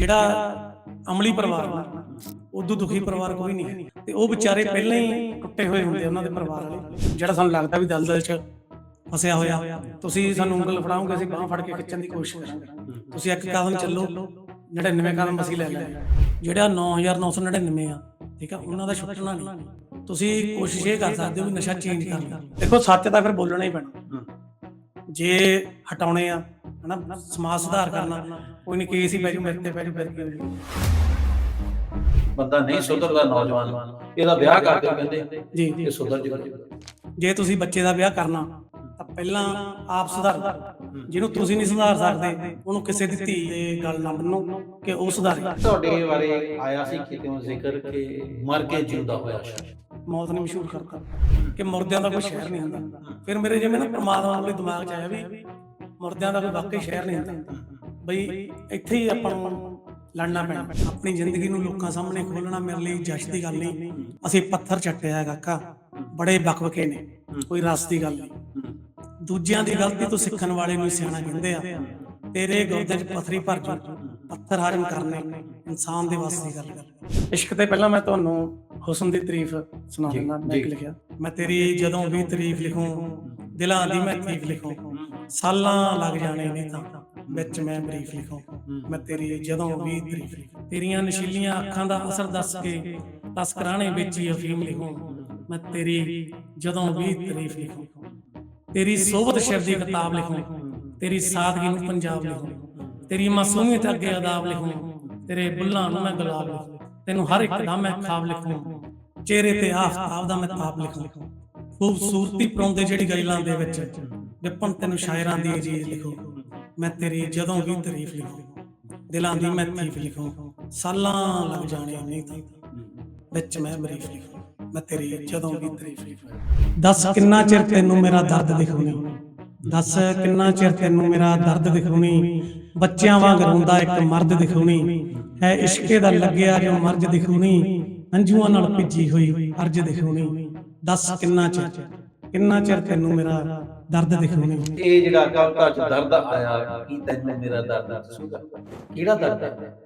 ਜਿਹੜਾ ਅਮਲੀ ਪਰਿਵਾਰ ਉਦੋਂ ਦੁਖੀ ਪਰਿਵਾਰ ਕੋਈ ਨਹੀਂ ਹੈ। ਤੇ ਉਹ ਵਿਚਾਰੇ ਪਹਿਲਾਂ ਹੀ ਟੁੱਟੇ ਹੋਏ ਹੁੰਦੇ ਉਹਨਾਂ ਦੇ ਪਰਿਵਾਰ ਵਾਲੇ ਜਿਹੜਾ ਸਾਨੂੰ ਲੱਗਦਾ ਵੀ ਦਲਦਲ 'ਚ ਫਸਿਆ ਹੋਇਆ। ਤੁਸੀਂ ਸਾਨੂੰ ਉਂਗਲ ਫੜਾਓਗੇ ਅਸੀਂ ਬਾਹ ਫੜ ਕੇ ਖਿੱਚਣ ਦੀ ਕੋਸ਼ਿਸ਼ ਕਰਾਂਗੇ। ਤੁਸੀਂ ਇੱਕ ਕਦਮ ਚੱਲੋ 99 ਕਦਮ ਅਸੀਂ ਲੈ ਲੈਣੇ ਜਿਹੜਾ 9999 ਆ ਠੀਕ ਆ ਉਹਨਾਂ ਦਾ ਛੁੱਟਣਾ ਨਹੀਂ। ਤੁਸੀਂ ਕੋਸ਼ਿਸ਼ ਇਹ ਕਰ ਸਕਦੇ ਹੋ ਵੀ ਨਸ਼ਾ ਚੇਂਜ ਕਰਨਾ ਦੇਖੋ ਸੱਚ ਤਾਂ ਫਿਰ ਬੋਲਣਾ ਹੀ ਪੈਣਾ। ਜੇ ਹਟਾਉਣੇ ਆ ਹਨਾ ਸਮਾਜ ਸੁਧਾਰ ਕਰਨਾ। ਕੋਈ ਨਹੀਂ ਕੇਸ ਹੀ ਪੈ ਜੂ ਮੇਰੇ ਤੇ ਪੈ ਜੂ ਫਿਰ ਕੀ ਹੋ ਜੂ ਬੰਦਾ ਨਹੀਂ ਸੁਧਰਦਾ ਨੌਜਵਾਨ ਇਹਦਾ ਵਿਆਹ ਕਰ ਦਿਓ ਕਹਿੰਦੇ ਜੀ ਇਹ ਸੁਧਰ ਜੂਗਾ। ਜੇ ਤੁਸੀਂ ਬੱਚੇ ਦਾ ਵਿਆਹ ਕਰਨਾ ਤਾਂ ਪਹਿਲਾਂ ਆਪ ਸੁਧਾਰੋ। ਜਿਹਨੂੰ ਤੁਸੀਂ ਨਹੀਂ ਸੁਧਾਰ ਸਕਦੇ ਉਹਨੂੰ ਕਿਸੇ ਦੀ ਧੀ ਦੇ ਗੱਲ ਨਾ ਮੰਨੋ ਕਿ ਉਹ ਸੁਧਾਰੇ। ਤੁਹਾਡੇ ਬਾਰੇ ਆਇਆ ਸੀ ਕਿਤੇ ਜ਼ਿਕਰ ਕਿ ਮਰ ਕੇ ਜਿਉਂਦਾ ਹੋਇਆ ਸ਼ਖਸ ਮੌਤ ਨੇ ਮਸ਼ਹੂਰ ਕਰਤਾ ਕਿ ਮੁਰਦਿਆਂ ਦਾ ਕੋਈ ਸ਼ਹਿਰ ਨਹੀਂ ਹੁੰਦਾ। ਫਿਰ ਮੇਰੇ ਜਿਵੇਂ ਨਾ ਪ੍ਰਮਾਤਮਾ ਦੇ ਦਿਮਾਗ 'ਚ ਆਇਆ ਵੀ ਮੁਰਦਿਆਂ ਦਾ ਕੋਈ ਵਾਕਈ ਸ਼ਹਿਰ ਨਹੀਂ ਹੁੰਦਾ। ਬਈ ਇੱਥੇ ਹੀ ਆਪਾਂ ਨੂੰ ਲੜਨਾ ਪੈਣਾ। ਆਪਣੀ ਜ਼ਿੰਦਗੀ ਨੂੰ ਲੋਕਾਂ ਸਾਹਮਣੇ ਖੋਲਣਾ ਮੇਰੇ ਲਈ ਜਸ਼ ਦੀ ਗੱਲ ਨਹੀਂ। ਅਸੀਂ ਪੱਥਰ ਚੱਟਿਆ ਹੈ ਕਾਕਾ। ਬੜੇ ਬਕਬਕੇ ਨੇ। ਕੋਈ ਰਸ ਦੀ ਗੱਲ ਨਹੀਂ। ਦੂਜਿਆਂ ਦੀ ਗਲਤੀ ਤੋਂ ਸਿੱਖਣ ਵਾਲੇ ਨੂੰ ਸਿਆਣਾ ਕਹਿੰਦੇ ਆ ਤੇਰੇ ਗੁਰਦੇ 'ਚ ਪੱਥਰੀ ਭਰ ਜੂ ਪੱਥਰ ਹਰਨ ਕਰਨੇ ਇਨਸਾਨ ਦੇ ਵੱਸ ਦੀ ਗੱਲ ਕਰ ਇਸ਼ਕ ਤੇ ਪਹਿਲਾਂ ਮੈਂ ਤੁਹਾਨੂੰ ਹੁਸਨ ਦੀ ਤਾਰੀਫ ਸੁਣਾ ਦਿੰਦਾ। ਮੈਂ ਲਿਖਿਆ? ਮੈਂ ਤੇਰੀ ਜਦੋਂ ਵੀ ਤਾਰੀਫ ਲਿਖੂੰ ਦਿਲਾਂ ਦੀ ਮੈਂ ਤਾਰੀਫ ਲਿਖੂੰ। ਸਾਲਾਂ ਲੱਗ ਜਾਣੇ ਨੇ ਤਾਂ ਵਿੱਚ ਮੈਂ ਬਰੀਫ ਲਿਖੂੰ। ਮੈਂ ਤੇਰੀ ਜਦੋਂ ਵੀ ਤਾਰੀਫ ਤੇਰੀਆਂ ਨਸ਼ੀਲੀਆਂ ਅੱਖਾਂ ਦਾ ਅਸਰ ਦੱਸ ਕੇ ਤਸਕਰਾਣੇ ਵਿੱਚ ਹੀ ਅਫੀਮ ਲਿਖੂੰ। ਮੈਂ ਤੇਰੀ ਜਦੋਂ ਵੀ ਤਾਰੀਫ ਲਿਖੂੰ। ਤੇਰੀ ਸੋਭਤ ਸ਼ਿਰ ਦੀ ਕਿਤਾਬ ਲਿਖੂੰ। ਤੇਰੀ ਸਾਦਗੀ ਨੂੰ ਪੰਜਾਬ ਲਿਖੂੰ। ਤੇਰੀ ਮਾਸੂਮੀਅਤ ਅੱਗੇ ਅਦਾਬ ਲਿਖੂੰ। ਤੇਰੇ ਬੁੱਲਾਂ ਨੂੰ ਮੈਂ ਗੁਲਾਬ ਲਿਖੂੰ। ਤੈਨੂੰ ਹਰ ਇੱਕ ਦਾ ਮੈਂ ਖਾਬ ਲਿਖੂੰ। ਚਿਹਰੇ ਤੇ ਆਫਤਾਬ ਦਾ ਮੈਂ ਤਾਪ ਲਿਖੂੰ। ਖੂਬਸੂਰਤੀ ਪਰੋਂਦੇ ਜਿਹੜੀ ਗਾਇਲਾਂ ਦੇ ਵਿੱਚ ਵਿਪਨ ਤੈਨੂੰ ਸ਼ਾਇਰਾਂ ਦੀ ਅਜੀਜ਼ ਲਿਖੂੰ। ਮੈਂ ਤੇਰੀ ਜਦੋਂ ਵੀ ਤਾਰੀਫ ਲਿਖੂੰ, ਦਿਲਾਂ ਦੀ ਮੈਂ ਤਾਰੀਫ ਲਿਖੂੰ, ਸਾਲਾਂ ਲੱਗ ਜਾਣੇ ਨਹੀਂ ਤਾਂ ਵਿੱਚ ਮੈਂ ਬਰੀਫ ਲਿਖੂੰ, ਮੈਂ ਤੇਰੀ ਜਦੋਂ ਵੀ ਤਾਰੀਫ ਲਿਖੂੰ। ਦੱਸ ਕਿੰਨਾ ਚਿਰ ਤੈਨੂੰ ਮੇਰਾ ਦਰਦ ਦਿਖਾਉਣੀ? ਦੱਸ ਕਿੰਨਾ ਚਿਰ ਤੈਨੂੰ ਮੇਰਾ ਦਰਦ ਦਿਖਾਉਣੀ? ਬੱਚਿਆਂ ਵਾਂਗ ਰੋਂਦਾ ਇੱਕ ਮਰਦ ਦਿਖਾਉਣੀ? ਹੈ ਇਸ਼ਕੇ ਦਾ ਲੱਗਿਆ ਜੋ ਮਰਜ ਦਿਖਾਉਣੀ? ਹੰਝੂਆਂ ਨਾਲ ਭਿੱਜੀ ਹੋਈ ਅਰਜ ਦਿਖਾਉਣੀ? ਦੱਸ ਕਿੰਨਾ ਚਿਰ? ਕਿੰਨਾ ਚਿਰ ਤੈਨੂੰ ਮੇਰਾ ਦਰਦ ਦਿਖਾਉਣੀ ਇਹ ਜਿਹੜਾ ਕਵਿਤਾ ਚ ਦਰਦ ਆਇਆ, ਕੀ ਤੈਨੂੰ ਮੇਰਾ ਦਰਦ ਦੱਸੂਗਾ? ਕਿਹੜਾ ਦਰਦ ਹੈ?